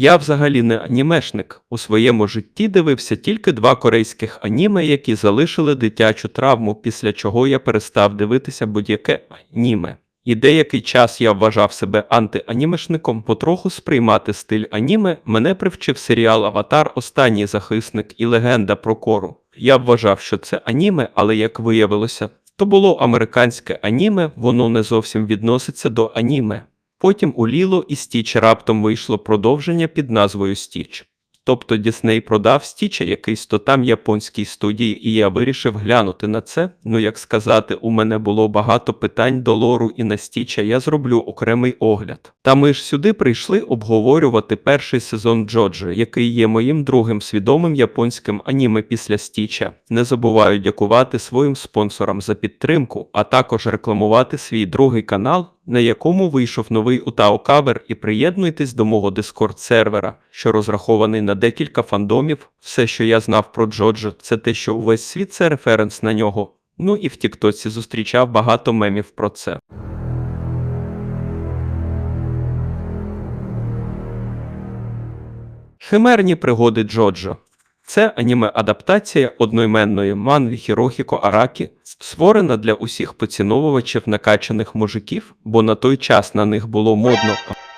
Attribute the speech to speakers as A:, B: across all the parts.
A: Я взагалі не анімешник. У своєму житті дивився тільки два корейських аніме, які залишили дитячу травму, після чого я перестав дивитися будь-яке аніме. І деякий час я вважав себе антианімешником, потроху сприймати стиль аніме мене привчив серіал Аватар Останній захисник і легенда про кору. Я вважав, що це аніме, але як виявилося, то було американське аніме, воно не зовсім відноситься до аніме. Потім у Ліло і Стіч раптом вийшло продовження під назвою Стіч. Тобто Дісней продав Стіча якийсь то там японській студії, і я вирішив глянути на це. Ну як сказати, у мене було багато питань до лору і на Стіча я зроблю окремий огляд. Та ми ж сюди прийшли обговорювати перший сезон Джоджо, який є моїм другим свідомим японським аніме після Стіча. Не забуваю дякувати своїм спонсорам за підтримку, а також рекламувати свій другий канал на якому вийшов новий Утао кавер, і приєднуйтесь до мого дискорд сервера, що розрахований на декілька фандомів. Все, що я знав про Джоджо, це те, що увесь світ це референс на нього. Ну і в Тіктоці зустрічав багато мемів про це. Химерні пригоди Джоджо. Це аніме-адаптація одноіменної манги Хірохіко Аракі, створена для усіх поціновувачів накачаних мужиків, бо на той час на них було модно.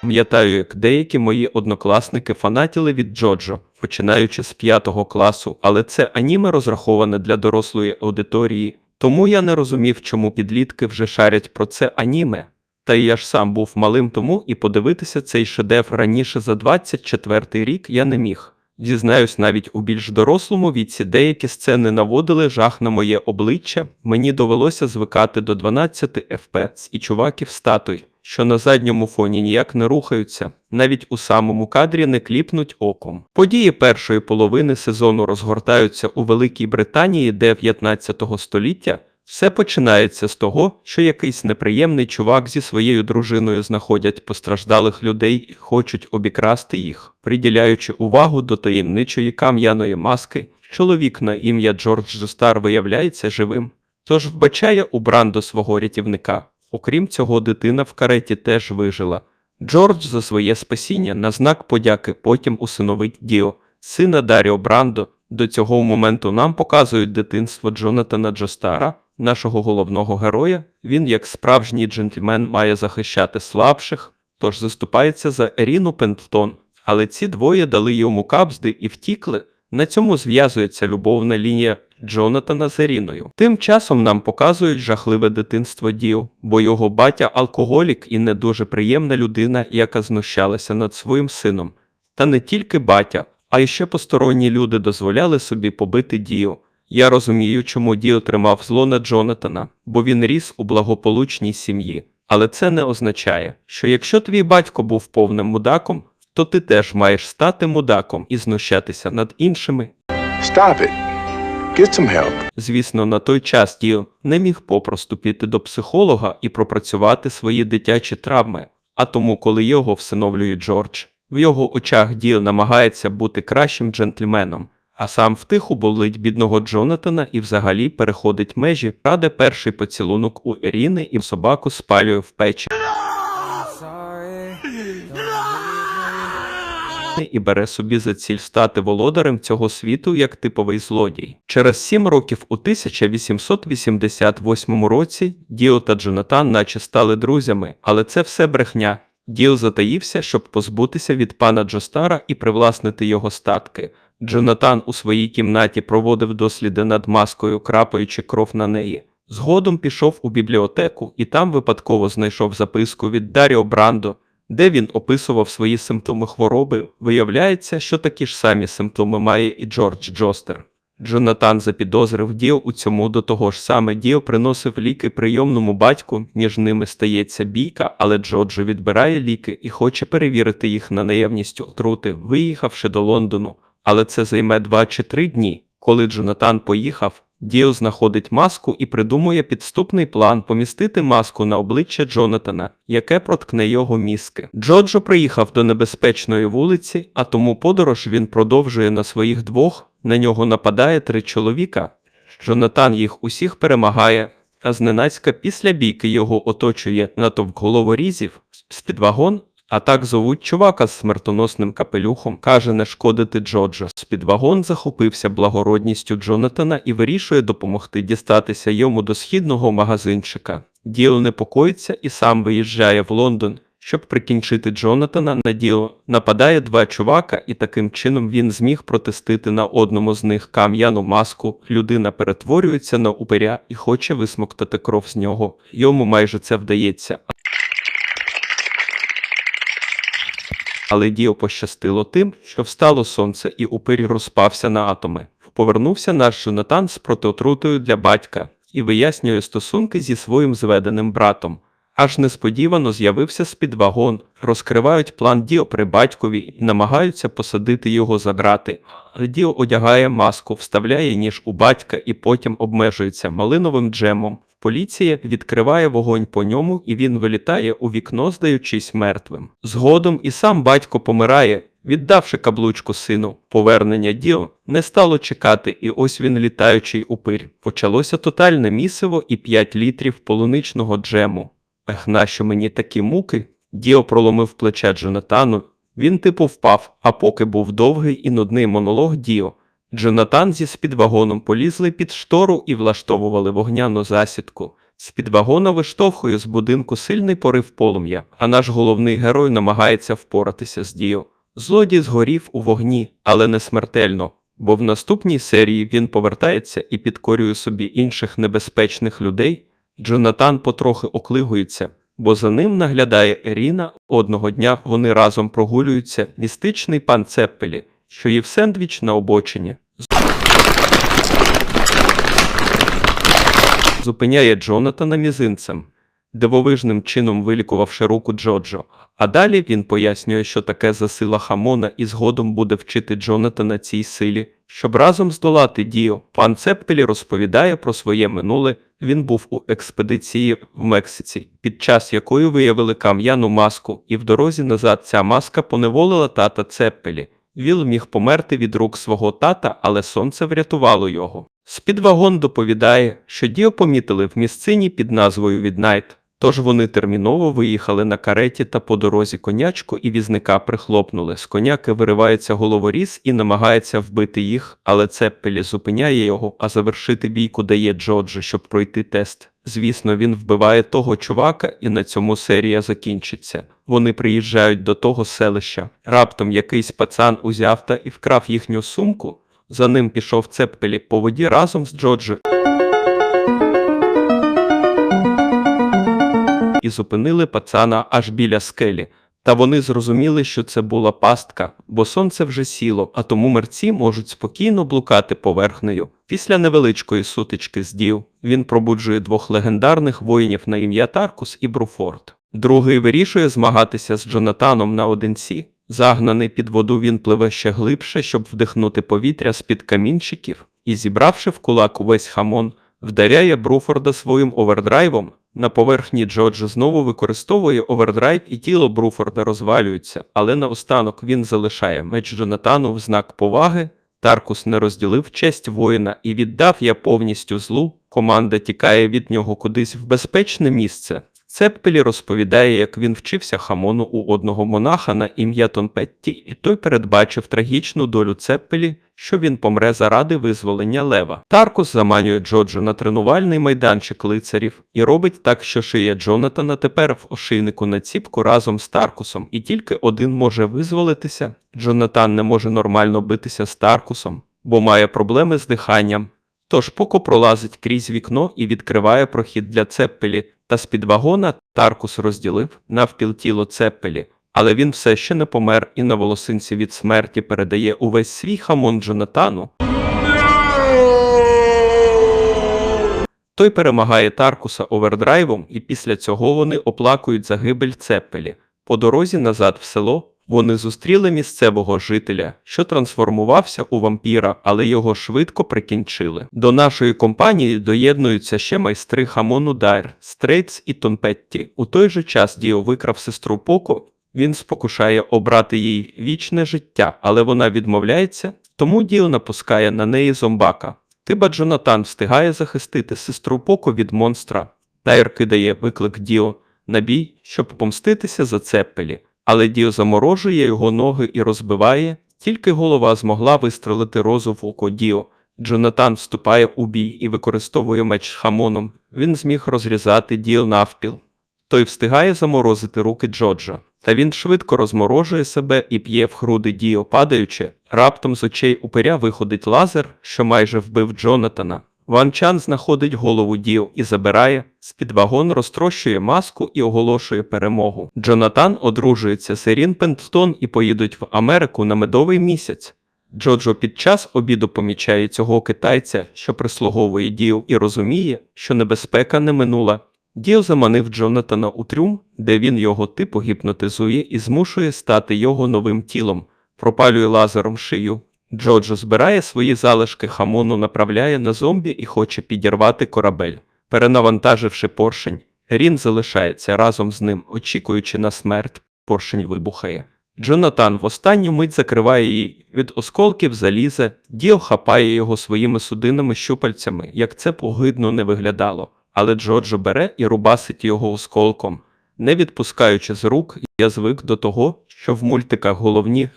A: Пам'ятаю, як деякі мої однокласники фанатіли від Джоджо, починаючи з п'ятого класу, але це аніме розраховане для дорослої аудиторії, тому я не розумів, чому підлітки вже шарять про це аніме. Та й я ж сам був малим тому і подивитися цей шедевр раніше за 24 рік я не міг. Дізнаюсь, навіть у більш дорослому віці деякі сцени наводили жах на моє обличчя. Мені довелося звикати до 12 FPS і чуваків статуй, що на задньому фоні ніяк не рухаються, навіть у самому кадрі не кліпнуть оком. Події першої половини сезону розгортаються у Великій Британії 19 століття. Все починається з того, що якийсь неприємний чувак зі своєю дружиною знаходять постраждалих людей і хочуть обікрасти їх, приділяючи увагу до таємничої кам'яної маски. Чоловік на ім'я Джордж Джостар виявляється живим, тож вбачає у Брандо свого рятівника. Окрім цього, дитина в кареті теж вижила. Джордж за своє спасіння на знак подяки потім усиновить Діо, сина Даріо Брандо. До цього моменту нам показують дитинство Джонатана Джостара, нашого головного героя. Він, як справжній джентльмен, має захищати слабших, тож заступається за Еріну Пентлтон. Але ці двоє дали йому капзди і втікли. На цьому зв'язується любовна лінія Джонатана з Еріною. Тим часом нам показують жахливе дитинство Діо, бо його батя алкоголік і не дуже приємна людина, яка знущалася над своїм сином. Та не тільки батя, а й ще посторонні люди дозволяли собі побити Діо. Я розумію, чому Діо тримав зло на Джонатана, бо він ріс у благополучній сім'ї. Але це не означає, що якщо твій батько був повним мудаком, то ти теж маєш стати мудаком і знущатися над іншими.
B: Stop it. Get some help.
A: Звісно, на той час Діо не міг попросту піти до психолога і пропрацювати свої дитячі травми. А тому, коли його всиновлює Джордж, в його очах Діо намагається бути кращим джентльменом, а сам втиху болить бідного Джонатана і взагалі переходить межі, раде перший поцілунок у Еріни і собаку спалює в печі. і бере собі за ціль стати володарем цього світу як типовий злодій. Через сім років у 1888 році Діо та Джонатан наче стали друзями, але це все брехня. Діо затаївся, щоб позбутися від пана Джостара і привласнити його статки. Джонатан у своїй кімнаті проводив досліди над маскою, крапаючи кров на неї. Згодом пішов у бібліотеку і там випадково знайшов записку від Даріо Брандо, де він описував свої симптоми хвороби. Виявляється, що такі ж самі симптоми має і Джордж Джостер. Джонатан запідозрив Діо у цьому до того ж саме Діо приносив ліки прийомному батьку, між ними стається бійка, але Джорджо відбирає ліки і хоче перевірити їх на наявність отрути, виїхавши до Лондону. Але це займе два чи три дні. Коли Джонатан поїхав, Діо знаходить маску і придумує підступний план помістити маску на обличчя Джонатана, яке проткне його мізки. Джоджо приїхав до небезпечної вулиці, а тому подорож він продовжує на своїх двох. На нього нападає три чоловіка. Джонатан їх усіх перемагає, а зненацька після бійки його оточує натовп головорізів з-під вагон, А так зовуть чувака з смертоносним капелюхом, каже не шкодити Джоджа. Спідвагон захопився благородністю Джонатана і вирішує допомогти дістатися йому до східного магазинчика. Діл непокоїться і сам виїжджає в Лондон, щоб прикінчити Джонатана на діло. Нападає два чувака, і таким чином він зміг протестити на одному з них кам'яну маску. Людина перетворюється на упиря і хоче висмоктати кров з нього. Йому майже це вдається. Але Діо пощастило тим, що встало сонце і упир розпався на атоми. Повернувся наш Джонатан з протиотрутою для батька і вияснює стосунки зі своїм зведеним братом. Аж несподівано з'явився спідвагон, розкривають план Діо при батькові і намагаються посадити його за грати. Діо одягає маску, вставляє ніж у батька і потім обмежується малиновим джемом. Поліція відкриває вогонь по ньому, і він вилітає у вікно, здаючись мертвим. Згодом і сам батько помирає, віддавши каблучку сину. Повернення Діо не стало чекати, і ось він літаючий упир. Почалося тотальне місиво і 5 літрів полуничного джему. Ех, нащо мені такі муки? Діо проломив плече Джонатану. Він типу впав, а поки був довгий і нудний монолог Діо. Джонатан зі спідвагоном полізли під штору і влаштовували вогняну засідку. З-під вагона виштовхує з будинку сильний порив полум'я, а наш головний герой намагається впоратися з Діо. Злодій згорів у вогні, але не смертельно, бо в наступній серії він повертається і підкорює собі інших небезпечних людей. Джонатан потрохи оклигується, бо за ним наглядає Еріна. Одного дня вони разом прогулюються містичний пан Цеппелі, що їв сендвіч на обочині. Зупиняє Джонатана мізинцем, дивовижним чином вилікувавши руку Джоджо. А далі він пояснює, що таке за сила Хамона і згодом буде вчити Джонатана цій силі, щоб разом здолати Діо. Пан Цеппелі розповідає про своє минуле. Він був у експедиції в Мексиці, під час якої виявили кам'яну маску, і в дорозі назад ця маска поневолила тата Цеппелі. Віл міг померти від рук свого тата, але сонце врятувало його. Спідвагон доповідає, що Діо помітили в місцині під назвою Віднайт, тож вони терміново виїхали на кареті та по дорозі конячку і візника прихлопнули. З коняки виривається головоріз і намагається вбити їх, але Цеппелі зупиняє його, а завершити бійку дає Джоджо, щоб пройти тест. Звісно, він вбиває того чувака, і на цьому серія закінчиться. Вони приїжджають до того селища. Раптом якийсь пацан узяв та і вкрав їхню сумку. За ним пішов Цеппелі по воді разом з Джоджі. І зупинили пацана аж біля скелі. Та вони зрозуміли, що це була пастка, бо сонце вже сіло, а тому мерці можуть спокійно блукати поверхнею. Після невеличкої сутички з Дів він пробуджує двох легендарних воїнів на ім'я Таркус і Бруфорд. Другий вирішує змагатися з Джонатаном наодинці. Загнаний під воду він пливе ще глибше, щоб вдихнути повітря з-під камінчиків, і, зібравши в кулак увесь хамон, вдаряє Бруфорда своїм овердрайвом. На поверхні Джордж знову використовує овердрайв і тіло Бруфорда розвалюється, але наостанок він залишає меч Джонатану в знак поваги. Таркус не розділив честь воїна і віддав я повністю злу. Команда тікає від нього кудись в безпечне місце. Цеппелі розповідає, як він вчився хамону у одного монаха на ім'я Тонпетті, і той передбачив трагічну долю Цеппелі, що він помре заради визволення лева. Таркус заманює Джоджо на тренувальний майданчик лицарів і робить так, що шия Джонатана тепер в ошийнику на ціпку разом з Таркусом, і тільки один може визволитися. Джонатан не може нормально битися з Таркусом, бо має проблеми з диханням. Тож Поко пролазить крізь вікно і відкриває прохід для Цеппелі, та з-під вагона Таркус розділив навпіл тіло Цеппелі, але він все ще не помер і на волосинці від смерті передає увесь свій хамон Джонатану. Той перемагає Таркуса овердрайвом, і після цього вони оплакують загибель Цеппелі. По дорозі назад в село вони зустріли місцевого жителя, що трансформувався у вампіра, але його швидко прикінчили. До нашої компанії доєднуються ще майстри Хамону Дайр, Стрейтс і Тонпетті. У той же час Діо викрав сестру Поко. Він спокушає обрати їй вічне життя, але вона відмовляється, тому Діо напускає на неї зомбака. Тиба Джонатан встигає захистити сестру Поко від монстра. Дайр кидає виклик Діо на бій, щоб помститися за Цеппелі. Але Діо заморожує його ноги і розбиває, тільки голова змогла вистрелити розу в око Діо. Джонатан вступає у бій і використовує меч з хамоном. Він зміг розрізати Діо навпіл. Той встигає заморозити руки Джоджа. Та він швидко розморожує себе і п'є в груди Діо, падаючи. Раптом з очей упиря виходить лазер, що майже вбив Джонатана. Ван Чан знаходить голову Діо і забирає, з-під вагон розтрощує маску і оголошує перемогу. Джонатан одружується з Ерін Пентстон і поїдуть в Америку на медовий місяць. Джоджо під час обіду помічає цього китайця, що прислуговує Діо, і розуміє, що небезпека не минула. Діо заманив Джонатана у трюм, де він його типу гіпнотизує і змушує стати його новим тілом, пропалює лазером шию. Джоджо збирає свої залишки хамону, направляє на зомбі і хоче підірвати корабель. Перенавантаживши поршень, Рін залишається разом з ним, очікуючи на смерть. Поршень вибухає. Джонатан в останню мить закриває її від осколків заліза, Діо хапає його своїми судинними щупальцями, як це погидно не виглядало. Але Джоджо бере і рубасить його осколком. Не відпускаючи з рук, я звик до того, що в мультиках головні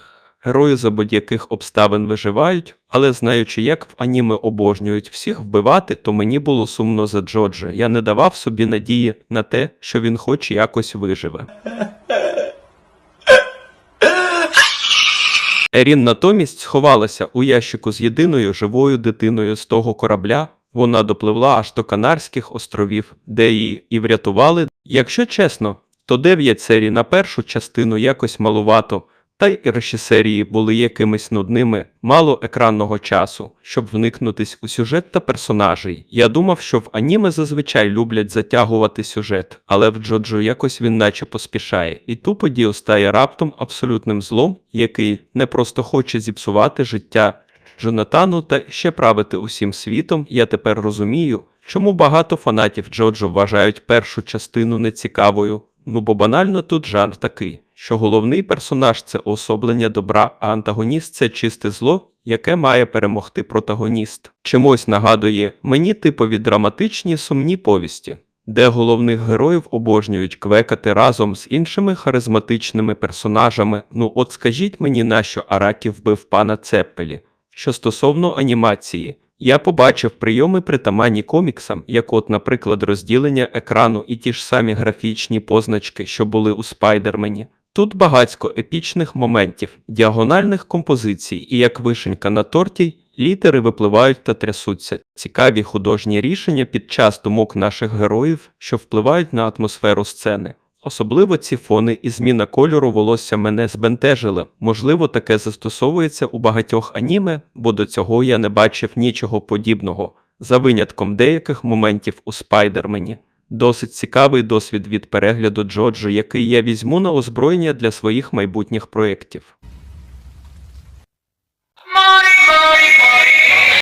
A: герої за будь-яких обставин виживають, але знаючи, як в аніме обожнюють всіх вбивати, то мені було сумно за Джоджа. Я не давав собі надії на те, що він хоч якось виживе. Ерін натомість сховалася у ящику з єдиною живою дитиною з того корабля. Вона допливла аж до Канарських островів, де її і врятували. Якщо чесно, то 9 серій на першу частину якось малувато, та й інші серії були якимись нудними, мало екранного часу, щоб вникнутись у сюжет та персонажей. Я думав, що в аніме зазвичай люблять затягувати сюжет, але в Джоджо якось він наче поспішає, і тупо Діо стає раптом абсолютним злом, який не просто хоче зіпсувати життя Джонатану та ще правити усім світом. Я тепер розумію, чому багато фанатів Джоджо вважають першу частину нецікавою. Ну бо банально тут жанр такий, що головний персонаж це уособлення добра, а антагоніст це чисте зло, яке має перемогти протагоніст. Чимось нагадує мені типові драматичні сумні повісті, де головних героїв обожнюють квекати разом з іншими харизматичними персонажами. Ну от скажіть мені, нащо Аракі вбив пана Цеппелі. Що стосовно анімації, я побачив прийоми притаманні коміксам, як от, наприклад, розділення екрану і ті ж самі графічні позначки, що були у Спайдермені. Тут багацько епічних моментів, діагональних композицій, і як вишенька на торті, літери випливають та трясуться. Цікаві художні рішення під час думок наших героїв, що впливають на атмосферу сцени. Особливо ці фони і зміна кольору волосся мене збентежили. Можливо, таке застосовується у багатьох аніме, бо до цього я не бачив нічого подібного, за винятком деяких моментів у Спайдермені. Досить цікавий досвід від перегляду Джоджо, який я візьму на озброєння для своїх майбутніх проєктів.